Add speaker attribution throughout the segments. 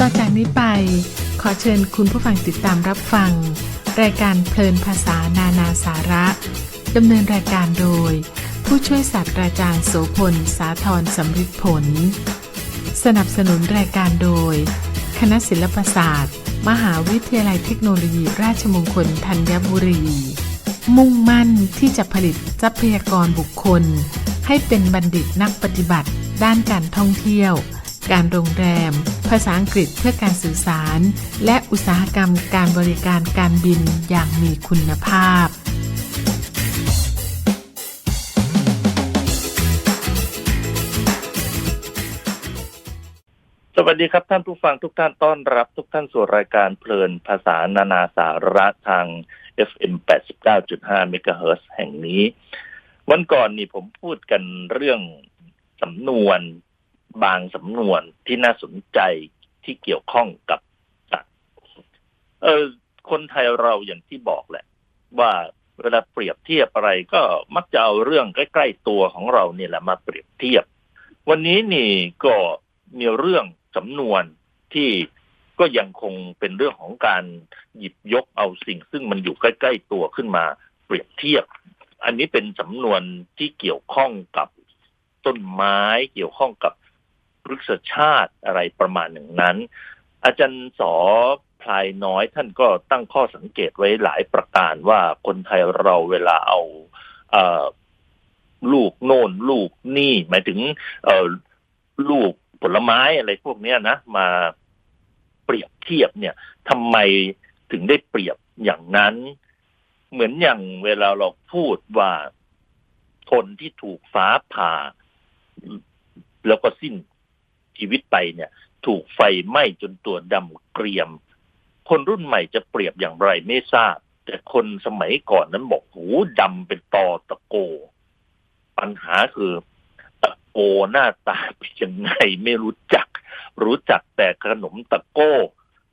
Speaker 1: ต่อจากนี้ไป ขอเชิญคุณผู้ฟังติดตามรับฟัง รายการเพลินภาษานานาสาระดำเนินรายการโดย ผู้ช่วยศาสตราจารย์โสพล สาธรสำริดผล สนับสนุนรายการโดย คณะศิลปศาสตร์ มหาวิทยาลัยเทคโนโลยี ราชมงคลธัญบุรี มุ่งมั่นที่จะผลิตทรัพยากรบุคคล ให้เป็นบัณฑิตนักปฏิบัติ ด้านการท่องเที่ยว การโรงแรม ภาษาอังกฤษเพื่อการสื่อสาร และอุตสาหกรรมการบริการการบินอย่างมีคุณภาพ
Speaker 2: สวัสดีครับท่านผู้ฟังทุกท่านต้อนรับทุกท่านสู่รายการเพลินภาษานานาสาระทาง FM 89.5 MHz แห่งนี้ วันก่อนนี่ผมพูดกันเรื่องสำนวน บางสำนวนที่น่าสนใจที่เกี่ยวข้องกับสัตว์เออคนไทยเราอย่างที่บอกแหละ ว่าเวลาเปรียบเทียบอะไรก็มักจะเอาเรื่องใกล้ๆตัวของเราเนี่ยแหละมาเปรียบเทียบ วันนี้นี่ก็มีเรื่องสำนวนที่ก็ยังคงเป็นเรื่องของการหยิบยกเอาสิ่ง ซึ่งมันอยู่ใกล้ๆตัวขึ้นมาเปรียบเทียบ อันนี้เป็นสำนวนที่เกี่ยวข้องกับต้นไม้เกี่ยวข้องกับ พฤกษชาติอะไรประมาณหนึ่งนั้น อาจารย์สอพลายน้อยท่านก็ตั้งข้อสังเกตไว้หลายประการว่าคนไทยเราเวลาเอาเอลูกโน่นลูกนี่ หมายถึงเอลูกผลไม้อะไรพวกเนี้ยนะมาเปรียบเทียบเนี่ยทำไมถึงได้เปรียบอย่างนั้น เหมือนอย่างเวลาเราพูดว่าคนที่ถูกฟ้าผ่า แล้วก็สิ้น ชีวิตไปเนี่ย ถูกไฟไหม้จนตัวดำเกรียม คนรุ่นใหม่จะเปรียบอย่างไรไม่ทราบ แต่คนสมัยก่อนนั้นบอกหูดำเป็นตอตะโก ปัญหาคือตะโกหน้าตาเป็นยังไงไม่รู้จัก รู้จักแต่ขนมตะโก้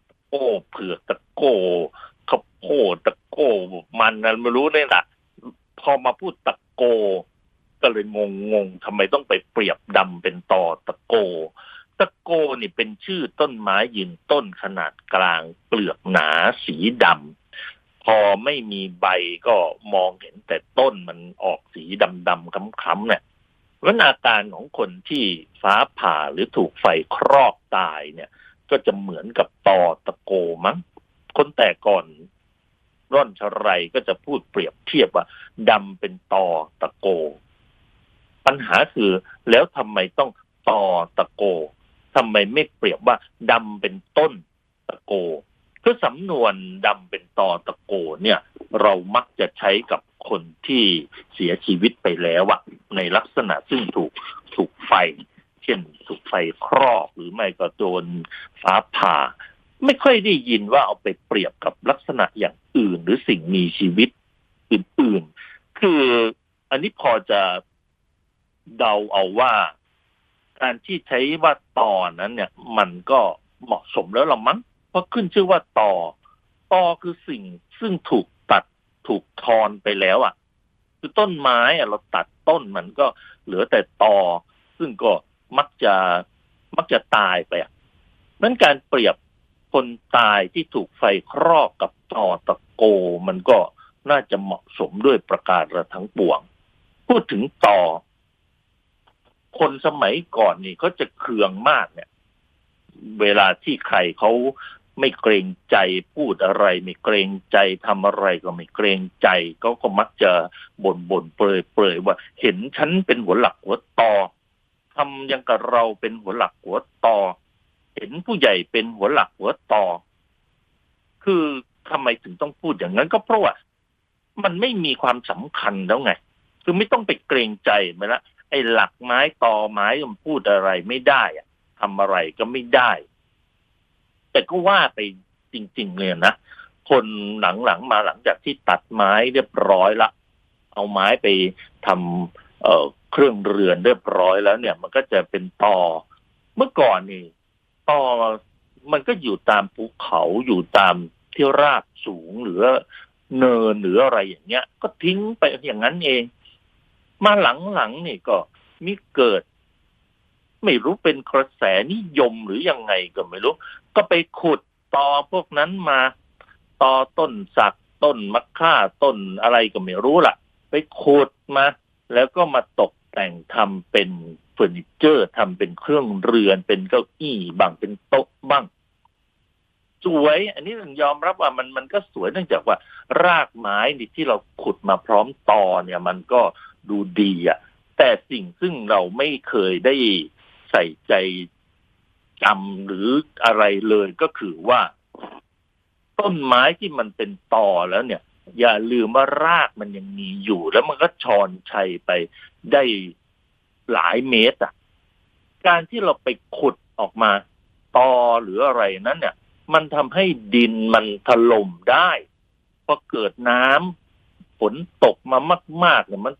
Speaker 2: ตะโก้เผือกตะโก้ข้าวโพดตะโก้มันนั้นไม่รู้เนี่ยแหละพอมาพูดตะโก ก็เลยงงงงทำไมต้องไปเปรียบดำเป็นตอตะโก ตะโกนี่เป็นชื่อต้นไม้ยืนต้นขนาดกลางเปลือกหนาสีดำพอไม่มีใบก็มองเห็นแต่ต้นมันออกสีดำๆค้ำๆเนี่ยวัฒนาการของคนที่ฟ้าผ่าหรือถูกไฟครอบตายเนี่ย ก็จะเหมือนกับตอตะโกมั้ง คนแต่ก่อนร่อนชไรก็จะพูดเปรียบเทียบว่าดำเป็นตอตะโก ปัญหาคือแล้วทำไมต้องตอตะโก ทำไมไม่เปรียบว่าดำเป็นต้นตะโกคือสำนวนดำเป็นตอตะโกเนี่ย เรามักจะใช้กับคนที่เสียชีวิตไปแล้วอะในลักษณะซึ่งถูกถูกไฟ เช่นถูกไฟครอบหรือไม่ก็โดนฟ้าผ่า ไม่ค่อยได้ยินว่าเอาไปเปรียบกับลักษณะอย่างอื่น หรือสิ่งมีชีวิตอื่น ๆ คืออันนี้พอจะเดาเอาว่า การที่ใช้ว่าตอนั้นเนี่ย มันก็เหมาะสมแล้วละมั้งเพราะขึ้นชื่อว่าตอตอคือสิ่งซึ่งถูกตัดถูกทอนไปแล้วอะ คือต้นไม้อะเราตัดต้นมันก็เหลือแต่ตอซึ่งก็มักจะมักจะตายไปอะนั้นการเปรียบคนตายที่ถูกไฟครอบกับตอตะโก มันก็น่าจะเหมาะสมด้วยประการะทั้งปวง พูดถึงต่อ คนสมัยก่อนนี่เขาจะเคืองมากเนี่ย เวลาที่ใครเขาไม่เกรงใจพูดอะไร ไม่เกรงใจทำอะไรก็ไม่เกรงใจเขาก็มักจะบ่นบ่นเปรยเปรยว่า เห็นฉันเป็นหัวหลักหัวตอทำยังกับเราเป็นหัวหลักหัวตอเห็นผู้ใหญ่เป็นหัวหลักหัวตอคือทำไมถึงต้องพูดอย่างนั้นก็เพราะว่ามันไม่มีความสำคัญแล้วไง คือไม่ต้องไปเกรงใจไปละ ไอ้หลักไม้ตอไม้มันพูดอะไรไม่ได้อะทำอะไรก็ไม่ได้ แต่ก็ว่าไปจริง ๆ เลยนะคนหลังๆมาหลังจากที่ตัดไม้เรียบร้อยละ เอาไม้ไปทำเเครื่องเรือนเรียบร้อยแล้วเนี่ย มันก็จะเป็นตอเมื่อก่อนนี่ตอมันก็อยู่ตามภูเขาอยู่ตามที่ราบสูงหรือเนินหรืออะไรอย่างเงี้ย ก็ทิ้งไปอย่างนั้นเอง มาหลังๆนี่ก็มีเกิด ไม่รู้เป็นกระแสนิยมหรือยังไงก็ไม่รู้ ก็ไปขุดตอพวกนั้นมาตอต้นสักต้นมะข่าต้นอะไรก็ไม่รู้ล่ะ ไปขุดมา แล้วก็มาตกแต่งทำเป็นเฟอร์นิเจอร์ทำเป็นเครื่องเรือน เป็นเก้าอี้บ้างเป็นโต๊ะบ้างสวย อันนี้ต้องยอมรับว่ามันมันก็สวยเนื่องจากว่า รากไม้นี่ที่เราขุดมาพร้อมตอเนี่ย มันก็ ดูดีอะแต่สิ่งซึ่งเราไม่เคยได้ใส่ใจจำหรืออะไรเลยก็คือว่า ต้นไม้ที่มันเป็นตอแล้วเนี่ย อย่าลืมว่ารากมันยังมีอยู่ แล้วมันก็ชอนชัยไปได้หลายเมตรอะการที่เราไปขุดออกมาตอหรืออะไรนั้นเนี่ย มันทำให้ดินมันถล่มได้พอเกิดน้ำฝนตกมามากๆเนี่ยมัน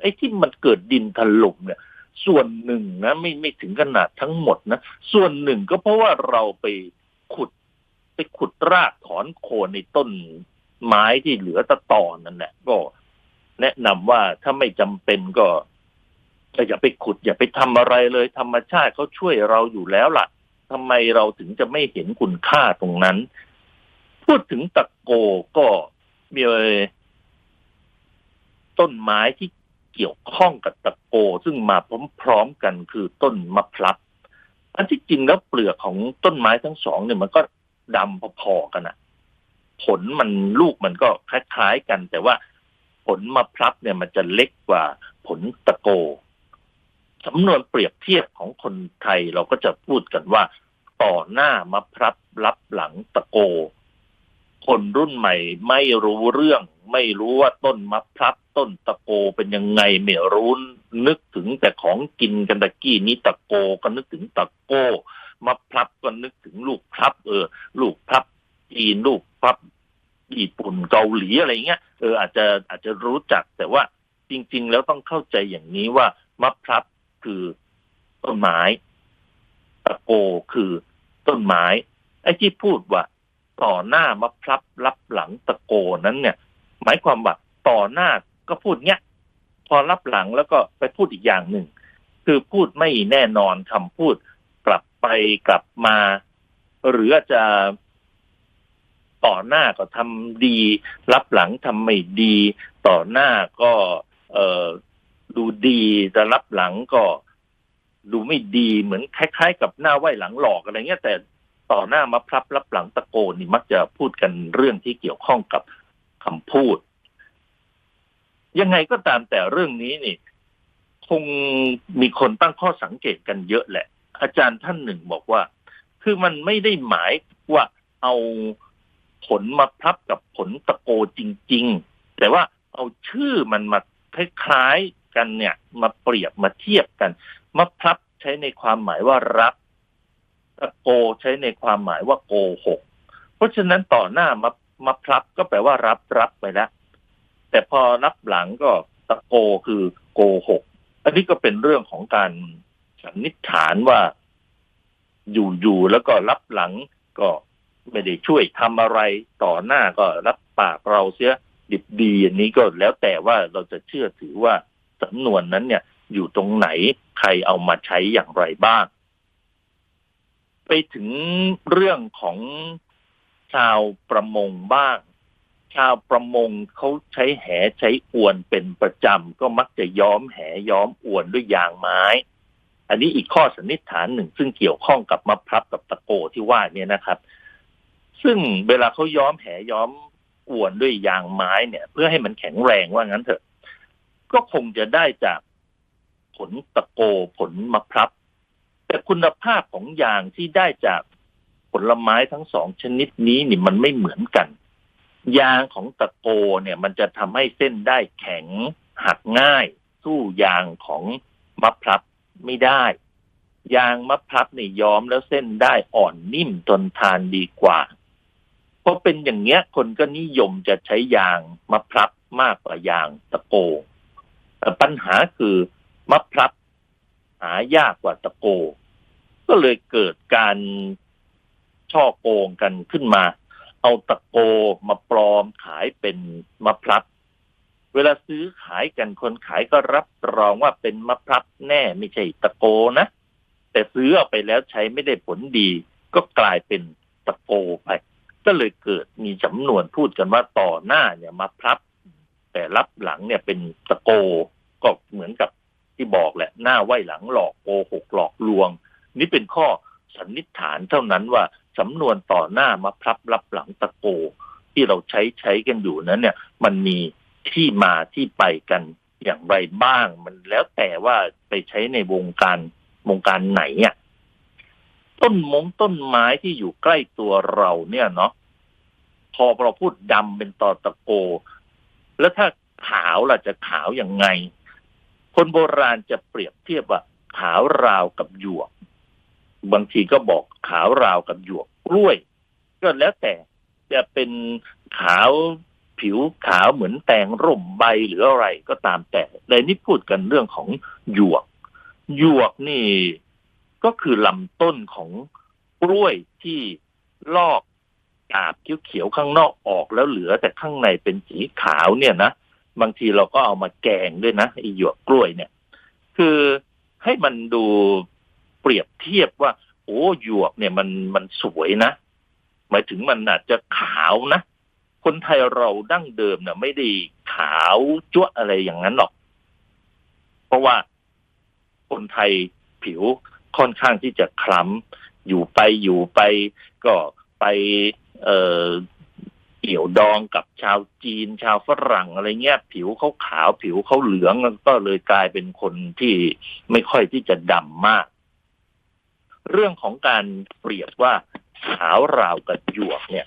Speaker 2: ไอ้ที่มันเกิดดินถล่มเนี่ย ส่วนหนึ่งนะ ไม่ไม่ถึงขนาดทั้งหมดนะ ส่วนหนึ่งก็เพราะว่าเราไปขุดไปขุดรากถอนโคนในต้นไม้ที่เหลือตะตอนนั่นแหละก็แนะนำว่าถ้าไม่จำเป็นก็ก็อย่าไปขุด อย่าไปทำอะไรเลย ธรรมชาติเขาช่วยเราอยู่แล้วล่ะทำไมเราถึงจะไม่เห็นคุณค่าตรงนั้น พูดถึงตะโกก็มีต้นไม้ที่ เกี่ยวข้องกับตะโก ซึ่งมาพร้อมๆกันคือต้นมะพร้าวอันที่จริงแล้วเปลือกของต้นไม้ทั้งสองเนี่ยมันก็ดำพอๆกันอะผลมันลูกมันก็คล้ายๆกัน แต่ว่าผลมะพร้าวเนี่ยมันจะเล็กกว่าผลตะโกสำนวนเปรียบเทียบของคนไทยเราก็จะพูดกันว่า ต่อหน้ามะพร้าวรับหลังตะโก คนรุ่นใหม่ไม่รู้เรื่อง ไม่รู้ว่าต้นมะพร้าวต้นตะโกเป็นยังไงไม่รู้นึกถึงแต่ของกินกันตะกี้นี้ตะโกก็นึกถึงตะโกมะพร้าวก็นึกถึงลูกพลับ เออ ลูกพลับจีนลูกพลับญี่ปุ่นเกาหลีอะไรเงี้ยเอออาจจะอาจจะรู้จักแต่ว่าจริง ๆ แล้วต้องเข้าใจอย่างนี้ว่ามะพร้าวคือต้นไม้ตะโกคือต้นไม้ไอ้ที่พูดว่า ต่อหน้ามะพร้าวรับหลังตะโกนั้นเนี่ย หมายความว่าต่อหน้าก็พูดเนี้ยพอรับหลังแล้วก็ไปพูดอีกอย่างหนึ่ง คือพูดไม่แน่นอนคำพูดกลับไปกลับมา หรือจะต่อหน้าก็ทำดี รับหลังทำไม่ดี ต่อหน้าก็เออดูดีแต่รับหลังก็ ดูไม่ดีเหมือนคล้าย ๆ กับหน้าไหวหลังหลอกอะไรเงี้ยแต่ ต่อหน้ามาพลับรับหลังตะโกนนี่มักจะพูดกันเรื่องที่เกี่ยวข้องกับคำพูด ยังไงก็ตามแต่เรื่องนี้นี่ คงมีคนตั้งข้อสังเกตกันเยอะแหละ อาจารย์ท่านหนึ่งบอกว่า คือมันไม่ได้หมายว่าเอาผลมาพลับกับผลตะโกจริง ๆ แต่ว่าเอาชื่อมันมาคล้ายๆกันเนี่ย มาเปรียบมาเทียบกันมะพร้าวใช้ในความหมายว่ารั บตะโกใช้ในความหมายว่าโกหก เพราะฉะนั้นต่อหน้ามะมะพร้าวก็แปลว่ารับรับไปแล้ว แต่พอรับหลังก็ตะโกคือโกหก อันนี้ก็เป็นเรื่องของการสันนิษฐานว่า อยู่ๆแล้วก็รับหลังก็ไม่ได้ช่วยทำอะไรต่อหน้าก็รับปากเราเสียดิบดีอันนี้ก็แล้วแต่ว่าเราจะเชื่อถือว่าสำนวนนั้นเนี่ย อยู่ตรงไหนใครเอามาใช้อย่างไรบ้าง ไปถึงเรื่องของชาวประมงบ้าง ชาวประมงเขาใช้แหใช้อวนเป็นประจำ ก็มักจะย้อมแหย้อมอวนด้วยยางไม้ อันนี้อีกข้อสันนิษฐานหนึ่ง ซึ่งเกี่ยวข้องกับมะพร้าวกับตะโกที่ว่าเนี่ยนะครับ ซึ่งเวลาเขาย้อมแหย้อมอวนด้วยยางไม้เนี่ย เพื่อให้มันแข็งแรงว่างั้นเถอะ ก็คงจะได้จากผลตะโกผลมะพร้าว แต่คุณภาพของยางที่ได้จากผลไม้ทั้งสองชนิดนี้นี่มันไม่เหมือนกัน ยางของตะโกเนี่ยมันจะทำให้เส้นได้แข็งหักง่าย สู้ยางของมะพร้าวไม่ได้ ยางมะพร้าวเนี่ยย้อมแล้วเส้นได้อ่อนนิ่มทนทานดีกว่าเพอเป็นอย่างเงี้ยคนก็นิยมจะใช้ยางมะพร้าวมากกว่ายางตะโกแต่ปัญหาคือมะพร้าว หายากกว่าตะโก ก็เลยเกิดการช่อโกงกันขึ้นมา เอาตะโกมาปลอมขายเป็นมะพร้าวเวลาซื้อขายกันคนขายก็รับรองว่าเป็นมะพร้าวแน่ไม่ใช่ตะโกนะ แต่ซื้อเอาไปแล้วใช้ไม่ได้ผลดี ก็กลายเป็นตะโกไปก็เลยเกิดมีสำนวนพูดกันว่าต่อหน้าเนี่ยมาพลับแต่รับหลังเนี่ยเป็นตะโกก็เหมือนกับ ที่บอกแหละหน้าไหวหลังหลอกโกหกหลอกลวง นี่เป็นข้อสันนิษฐานเท่านั้นว่าสำนวนต่อหน้ามาพลับรับหลังตะโก ที่เราใช้ใช้กันอยู่นั้น เนี่ย มันมีที่มาที่ไปกันอย่างไรบ้าง มันแล้วแต่ว่าไปใช้ในวงการวงการไหนอะต้นมงต้นไม้ที่อยู่ใกล้ตัวเราเนี่ยเนาะพอเราพูดดำเป็นตอตะโก แล้วถ้าขาวล่ะจะขาวยังไง คนโบราณจะเปรียบเทียบว่าขาวราวกับหยวก บางทีก็บอกขาวราวกับหยวกกล้วย ก็แล้วแต่จะเป็นขาวผิวขาวเหมือนแตงร่มใบหรืออะไรก็ตามแต่ในนี้พูดกันเรื่องของหยวก หยวกนี่ก็คือลำต้นของกล้วยที่ลอกกาบเขียวๆข้างนอกออกแล้วเหลือแต่ข้างในเป็นสีขาวเนี่ยนะ บางทีเราก็เอามาแกงด้วยนะไอหยวกกล้วยเนี่ย คือให้มันดูเปรียบเทียบว่า โอ้หยวกเนี่ยมันมันสวยนะ หมายถึงมันอาจจะขาวนะ คนไทยเราดั้งเดิมเนี่ยไม่ได้ขาวจ้วอะไรอย่างนั้นหรอก เพราะว่าคนไทยผิวค่อนข้างที่จะคล้ำอยู่ไปอยู่ไปก็ไป เอ่อ เกี่ยวดองกับชาวจีน ชาวฝรั่งอะไรเงี้ย ผิวเขาขาวผิวเขาเหลืองก็เลยกลายเป็นคนที่ไม่ค่อยที่จะดำมาก เรื่องของการเปรียบว่าขาวราวกับหยวกเนี่ย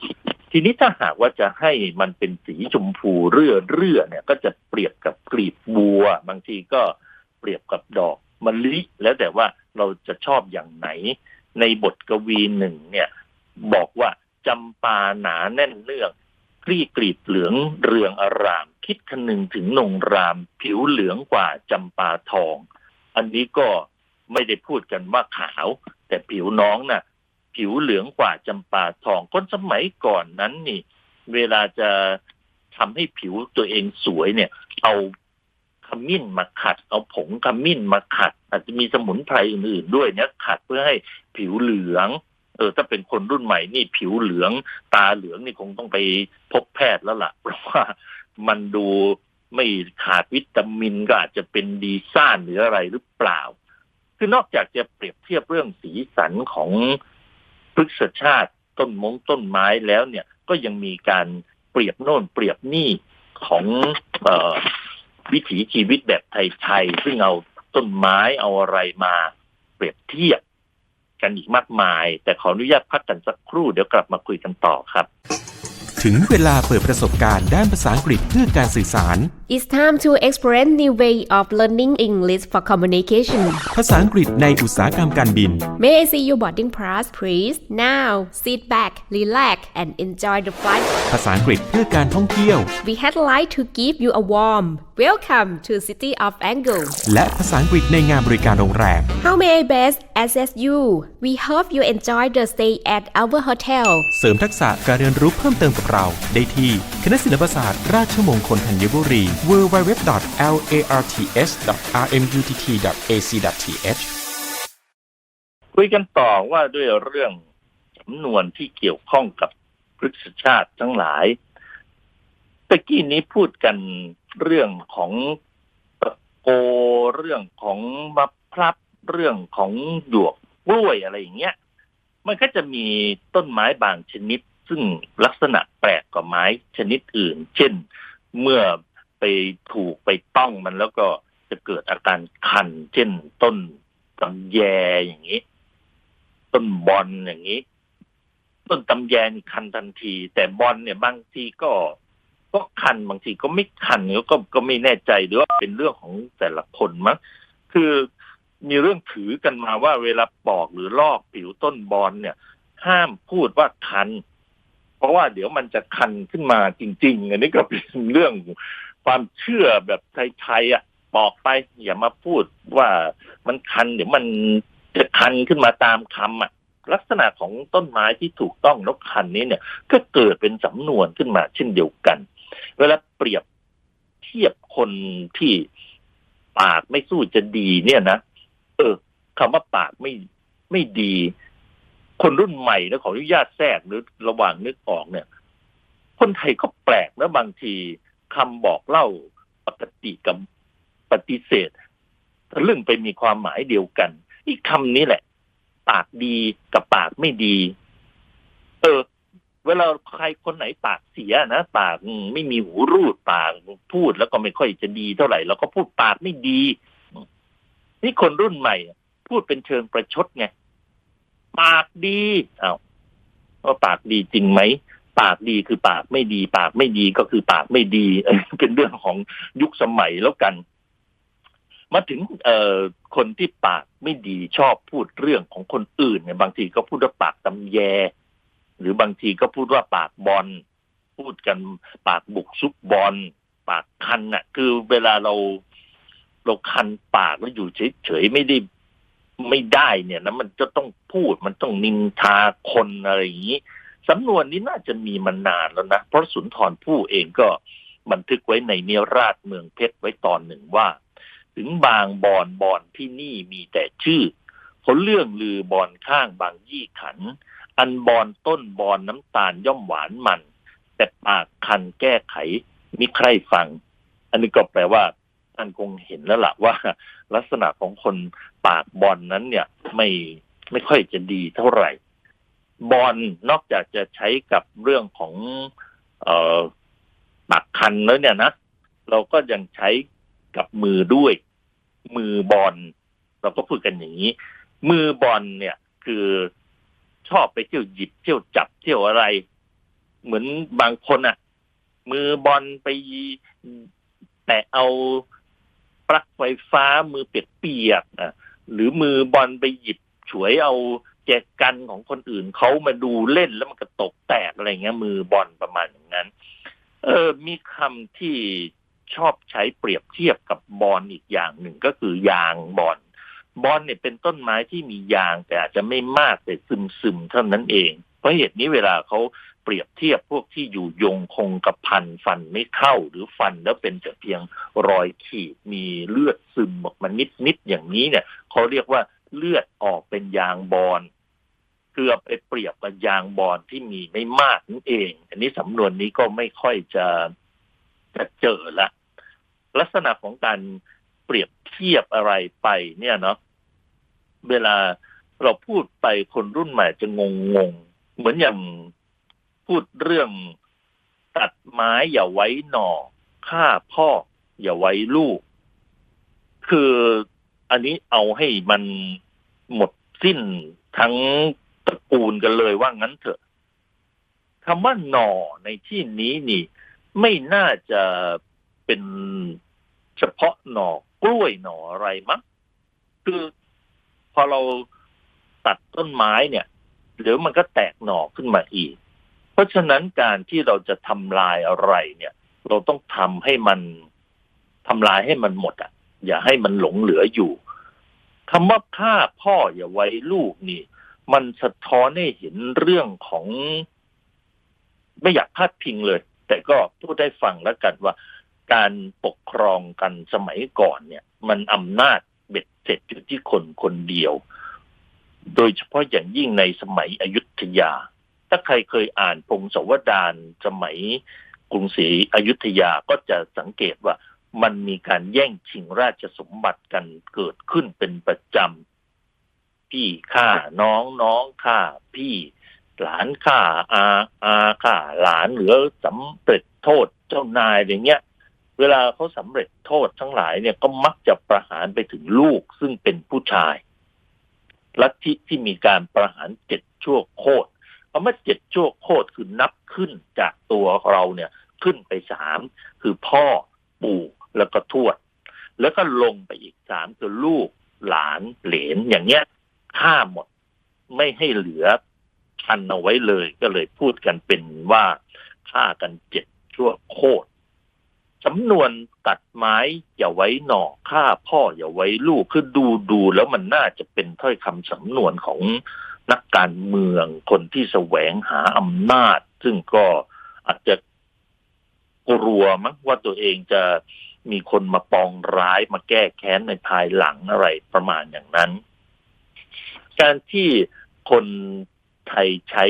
Speaker 2: ทีนี้ถ้าหากว่าจะให้มันเป็นสีชมพูเรื่อเรื่อเนี่ย ก็จะเปรียบกับกลีบบัว บางทีก็เปรียบกับดอกมะลิแล้วแต่ว่าเราจะชอบอย่างไหน ในบทกวีหนึ่งเนี่ย บอกว่าจำปาหนาแน่นเนื่อง คลี่กลีบเหลืองเรืองอาราม คิดคนึงถึงนงราม ผิวเหลืองกว่าจำปาทอง อันนี้ก็ไม่ได้พูดกันว่าขาว แต่ผิวน้องน่ะ ผิวเหลืองกว่าจำปาทองคนสมัยก่อนนั้นนี่ เวลาจะทำให้ผิวตัวเองสวยเนี่ย เอาขมิ้นมาขัด เอาผงขมิ้นมาขัด อาจจะมีสมุนไพรอื่นๆด้วยเนี่ยขัดเพื่อให้ผิวเหลือง เออถ้าเป็นคนรุ่นใหม่นี่ผิวเหลืองตาเหลืองนี่คงต้องไปพบแพทย์แล้วล่ะ เพราะว่ามันดูไม่ขาดวิตามินก็อาจจะเป็นดีซ่านหรืออะไรหรือเปล่า คือนอกจากจะเปรียบเทียบเรื่องสีสันของพฤกษชาติต้นมงต้นไม้แล้วเนี่ย ก็ยังมีการเปรียบโน่นเปรียบนี่ของออวิถีชีวิตแบบไทยๆซึ่งเอาต้นไม้เอาอะไรมาเปรียบเทียบ กันอีกมากมาย แต่ขออนุญาตพักกันสักครู่เดี๋ยวกลับมาคุยกันต่อครับ
Speaker 3: ถึงเวลาเปิดประสบการณ์ด้านภาษาอังกฤษเพื่อการสื่อสาร
Speaker 4: It's time to explore new way of learning English for communication.
Speaker 3: ภาษาอังกฤษในอุตสาหกรรมการบิน
Speaker 4: May I see your boarding pass, please? Now, sit back, relax, and enjoy the flight.
Speaker 3: ภาษาอังกฤษเพื่อการท่องเที่ยว
Speaker 4: We had like to give you a warm welcome to City of Angle.
Speaker 3: และภาษาอังกฤษในงานบริการโรงแรม
Speaker 4: How may I best assist you? We hope you enjoy the stay at our hotel.
Speaker 3: เสริมทักษะการเรียนรู้เพิ่มเติมกับเราได้ที่คณะศิลปศาสตร์ ราชมงคลธัญบุรี www.larts.rmutt.ac.th
Speaker 2: คุยกันต่อว่าด้วยเรื่องสำนวนที่เกี่ยวข้องกับพฤกษชาติทั้งหลายตะกี้นี้พูดกันเรื่องของตะโกเรื่องของมะพร้าวเรื่องของหยวกกล้วยอะไรอย่างเงี้ย มันก็จะมีต้นไม้บางชนิด ซึ่งลักษณะแปลกกว่าไม้ชนิดอื่น เช่น เมื่อไปถูกไปต้องมันแล้วก็จะเกิดอาการคัน เช่นต้นตำแยอย่างนี้ ต้นบอลอย่างนี้ ต้นตำแยนี่คันทันที แต่บอลเนี่ยบางทีก็ก็คันบางทีก็ไม่คันก็ก็ไม่แน่ใจหรือว่าเป็นเรื่องของแต่ละคนมั้งคือมีเรื่องถือกันมาว่าเวลาปอกหรือลอกผิวต้นบอลเนี่ย ห้ามพูดว่าคัน เพราะว่าเดี๋ยวมันจะคันขึ้นมาจริง ๆ อันนี้ก็เป็นเรื่องความเชื่อแบบไทยๆอะปอกไป อย่ามาพูดว่ามันคันเดี๋ยวมันจะคันขึ้นมาตามคำอะลักษณะของต้นไม้ที่ถูกต้องแล้วคันนี้เนี่ย ก็เกิดเป็นสำนวนขึ้นมาเช่นเดียวกัน เวลาเปรียบเทียบคนที่ปากไม่สู้จะดีเนี่ยนะเออคำว่าปากไม่ไม่ดี คนรุ่นใหม่นะขออนุญาตแทรกหรือระหว่างนึกออกเนี่ย คนไทยก็แปลกนะบางทีคำบอกเล่าปกติกับปฏิเสธทะลึ่งไปมีความหมายเดียวกันอีกคำนี้แหละ ปากดีกับปากไม่ดี เออ เวลาใครคนไหนปากเสียนะปากไม่มีหูรูดปากพูดแล้วก็ไม่ค่อยจะดีเท่าไหร่เราก็พูดปากไม่ดี นี่คนรุ่นใหม่ พูดเป็นเชิงประชดไง ปากดีอา้าวว่าปากดีจริงไหมปากดีคือปากไม่ดี ปากไม่ดีก็คือปากไม่ดีเออเป็นเรื่องของยุคสมัยแล้วกัน มาถึงเอ่อคนที่ปากไม่ดีชอบพูดเรื่องของคนอื่นเนี่ยบางทีก็พูดว่าปากตำแย หรือบางทีก็พูดว่าปากบอลพูดกันปากบุกซุกบอลปากคันน่ะ คือเวลาเราเราคันปากแล้วอยู่เฉยๆไม่ได้ ไม่ได้เนี่ยนะมันจะต้องพูดมันต้องนินทาคนอะไรอย่างนี้สำนวนนี้น่าจะมีมานานแล้วนะ เพราะสุนทรภู่เองก็บันทึกไว้ในเนียราชเมืองเพชรไว้ตอนหนึ่งว่า ถึงบางบอนบอนที่นี่มีแต่ชื่อผลเรื่องลือบอนข้างบางยี่ขัน อันบอนต้นบอนน้ำตาลย่อมหวานมัน แต่ปากคันแก้ไขมิใครฟัง อันนี้ก็แปลว่าานคงเห็นแล้วล่ะว่า ลักษณะของคนปากบอลนนั้นเนี่ย ไม่ไม่ค่อยจะดีเท่าไหร่ บอลนอกจากจะใช้กับเรื่องของเอ่อปากคันแล้วเนี่ยนะเราก็ยังใช้กับมือด้วย มือบอลเราก็พูดกันอย่างนี้ มือบอลเนี่ย คือชอบไปเที่ยวหยิบเที่ยวจับเที่ยวอะไร เหมือนบางคนอะมือบอลไปแตะเอา ลั๊กไฟฟ้ามือเปียกๆอะหรือมือบอลไปหยิบฉวยเอาแจกันของคนอื่นเขามาดูเล่นแล้วมันก็ตกแตกอะไรเงี้ย มือบอลประมาณอย่างนั้น เออ มีคำที่ชอบใช้เปรียบเทียบกับบอลอีกอย่างหนึ่งก็คือยางบอลบอลเนี่ยเป็นต้นไม้ที่มียางแต่อาจจะไม่มากแต่ซึมซึมๆเท่านั้นเอง เพราะเหตุนี้เวลาเขา รียบเทียบพวกที่อยู่ยงคงกับพันฟันไม่เข้าหรือฟันแล้วเป็นแต่เพียงรอยขีดมีเลือดซึมออกมานิดนิดๆอย่างนี้เนี่ยเขาเรียกว่าเลือดออกเป็นยางบอลคือเอาไปเปรียบกับยางบอลที่มีไม่มากนั่นเอง อันนี้สำนวนนี้ก็ไม่ค่อยจะจะเจอละ ลักษณะของการเปรียบเทียบอะไรไป เนี่ยเนาะเวลาเราพูดไปคนรุ่นใหม่จะงงงงๆเหมือนอย่าง พูดเรื่องตัดไม้อย่าไว้หน่อฆ่าพ่ออย่าไว้ลูก คืออันนี้เอาให้มันหมดสิ้นทั้งตระกูลกันเลยว่างั้นเถอะคำว่าหน่อในที่นี้นี่ ไม่น่าจะเป็นเฉพาะหน่อกล้วยหน่ออะไรมั้งคือพอเราตัดต้นไม้เนี่ยเดี๋ยวมันก็แตกหน่อขึ้นมาอีก ราะฉะนั้นการที่เราจะทำลายอะไรเนี่ย เราต้องทำให้มันทำลายให้มันหมดอะ อย่าให้มันหลงเหลืออยู่คำว่าฆ่าพ่ออย่าไว้ลูกนี่ มันสะท้อนให้เห็นเรื่องของ ไม่อยากพาดพิงเลย แต่ก็พูดได้ฟังแล้วกันว่า การปกครองกันสมัยก่อนเนี่ย มันอำนาจเบ็ดเสร็จอยู่ที่คนคนเดียว โดยเฉพาะอย่างยิ่งในสมัยอยุธยา ถ้าใครเคยอ่านพงศวดารสมัยกรุงศรีอยุธยาก็จะสังเกตว่ามันมีการแย่งชิงราชสมบัติกันเกิดขึ้นเป็นประจำพี่ฆ่าน้องน้องฆ่าพี่หลานฆ่าอาอาฆ่าหลานเหลือสำเร็จโทษเจ้านายอย่างเงี้ย เวลาเขาสำเร็จโทษทั้งหลายเนี่ยก็มักจะประหารไปถึงลูกซึ่งเป็นผู้ชายลัทธิที่มีการประหารเจ็ดชั่วโคตร คำว่าเจ็ดชั่วโคตรคือนับขึ้นจากตัวเราเนี่ยขึ้นไปสามคือพ่อปู่แล้วก็ทวด แล้วก็ลงไปอีกสามคือลูกหลานเหลนอย่างเงี้ยฆ่าหมดไม่ให้เหลือพันเอาไว้เลยก็เลยพูดกันเป็นว่าฆ่ากันเจ็ดชั่วโคตรสำนวนตัดไม้อย่าไว้หน่อฆ่าพ่ออย่าไว้ลูกคือดูดูแล้วมันน่าจะเป็นถ้อยคำสำนวนของ นักการเมืองคนที่แสวงหาอำนาจ ซึ่งก็อาจจะกลัวมั้งว่าตัวเองจะมีคนมาปองร้ายมาแก้แค้นในภายหลังอะไรประมาณอย่างนั้น การที่คนไทยใช้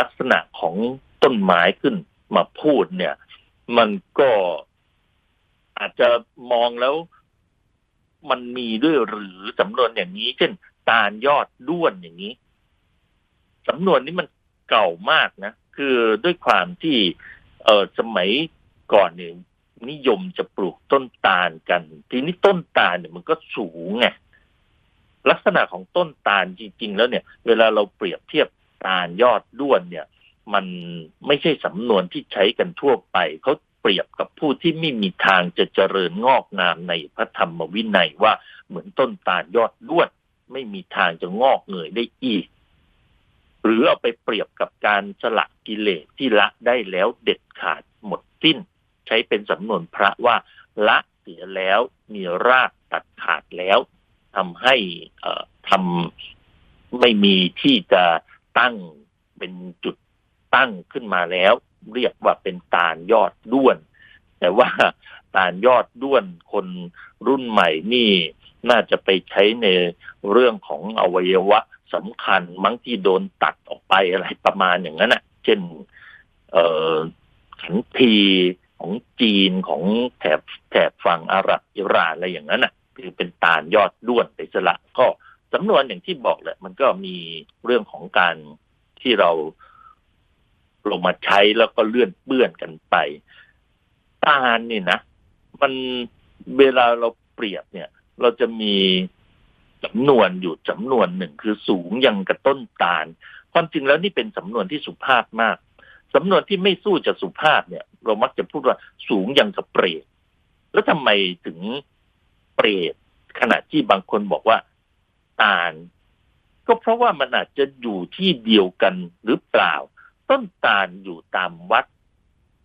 Speaker 2: ลักษณะของต้นไม้ขึ้นมาพูดเนี่ย มันก็อาจจะมองแล้วมันมีด้วยหรือสำนวนอย่างนี้ เช่น ตาลยอดด้วนอย่างนี้สำนวนนี้มันเก่ามากนะ คือด้วยความที่เออสมัยก่อนเนี่ยนิยมจะปลูกต้นตาลกัน ทีนี้ต้นตาลเนี่ยมันก็สูงไงลักษณะของต้นตาลจริง ๆ แล้วเนี่ย เวลาเราเปรียบเทียบตาลยอดด้วนเนี่ย มันไม่ใช่สำนวนที่ใช้กันทั่วไปเขาเปรียบกับผู้ที่ไม่มีทางจะเจริญงอกงามในพระธรรมวินัยว่าเหมือนต้นตาลยอดด้วน ไม่มีทางจะงอกเงยได้อีก หรือเอาไปเปรียบกับการสละกิเลสที่ละได้แล้วเด็ดขาดหมดสิ้น ใช้เป็นสำนวนพระว่าละเสียแล้วมีรากตัดขาดแล้วทำให้ทำไม่มีที่จะตั้งเป็นจุดตั้งขึ้นมาแล้ว เรียกว่าเป็นตาลยอดด้วน แต่ว่าตาลยอดด้วนคนรุ่นใหม่นี่ น่าจะไปใช้ในเรื่องของอวัยวะสำคัญมั้งที่โดนตัดออกไปอะไรประมาณอย่างนั้นนะเช่นเออขันทีของจีนของแถบแถบฝั่งอาหรับอิหร่านอะไรอย่างนั้นน่ะคือเป็นตาลยอดด้วนไปสละ ก็สำนวนอย่างที่บอกแหละ มันก็มีเรื่องของการที่เราลงมาใช้แล้วก็เลื่อนเปื้อนกันไปตาลนี่นะ มันเวลาเราเปรียบเนี่ย เราจะมีสำนวนอยู่สำนวนหนึ่งคือสูงยังกับต้นตาลความจริงแล้วนี่เป็นสำนวนที่สุภาพมากสำนวนที่ไม่สู้จะสุภาพเนี่ย เรามักจะพูดว่าสูงยังกับเปรตแล้วทำไมถึงเปรตขณะที่บางคนบอกว่าตาล ก็เพราะว่ามันอาจจะอยู่ที่เดียวกันหรือเปล่า ต้นตาลอยู่ตามวัด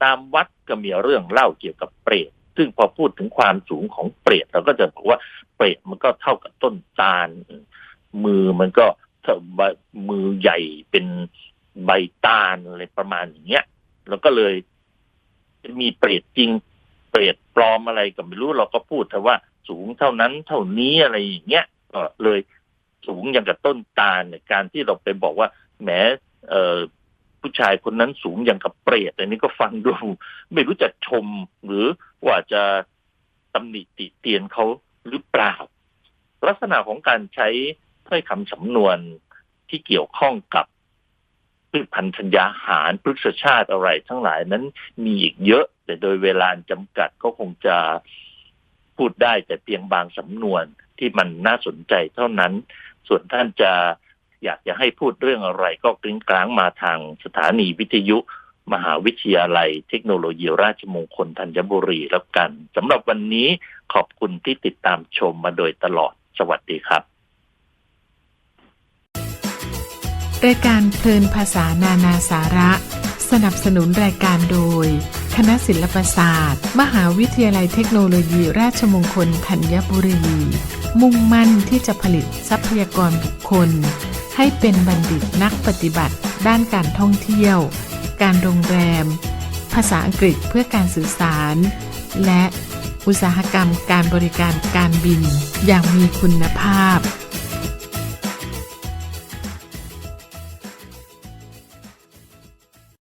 Speaker 2: ตามวัดก็มีเรื่องเล่าเกี่ยวกับเปรต ซึ่งพอพูดถึงความสูงของเปรตเราก็จะบอกว่าเปรตมันก็เท่ากับต้นตาล มือมันก็เท่ามือใหญ่เป็นใบตาลอะไรประมาณอย่างเงี้ยแล้วก็เลยมีเปรตจริง เปรตปลอมอะไรก็ไม่รู้เราก็พูดแต่ว่าสูงเท่านั้นเท่านี้อะไรอย่างเงี้ยก็เลยสูงอย่างกับต้นตาลการที่เราไปบอกว่าแหมเอ่อ ผู้ชายคนนั้นสูงอย่างกับเปรตอันนี้ก็ฟังดู ไม่รู้จะชมหรือว่าจะตำหนิติเตียนเขาหรือเปล่า ลักษณะของการใช้ถ้อยคำสำนวนที่เกี่ยวข้องกับพืชพันธุ์ธัญญาหารพฤกษชาติอะไร ทั้งหลายนั้นมีอีกเยอะ แต่โดยเวลาจำกัดก็คงจะพูดได้แต่เพียงบางสำนวนที่มันน่าสนใจเท่านั้น ส่วนท่านจะ อยากจะให้พูดเรื่องอะไรก็กลิ้งกลางมาทางสถานีวิทยุ มหาวิทยาลัย เทคโนโลยีราชมงคลธัญบุรีแล้วกันสำหรับวันนี้ขอบคุณที่ติดตามชมมาโดยตลอดสวัสดีครับ
Speaker 1: รายการเพลินภาษานานาสาระ สนับสนุนรายการโดย คณะศิลปศาสตร์ มหาวิทยาลัยเทคโนโลยีราชมงคลธัญบุรี มุ่งมั่นที่จะผลิตทรัพยากรบุคคล ให้เป็นบัณฑิตนักปฏิบัติ ด้านการท่องเที่ยว การโรงแรม ภาษาอังกฤษเพื่อการสื่อสาร และอุตสาหกรรมการบริการการบินอย่างมีคุณภาพ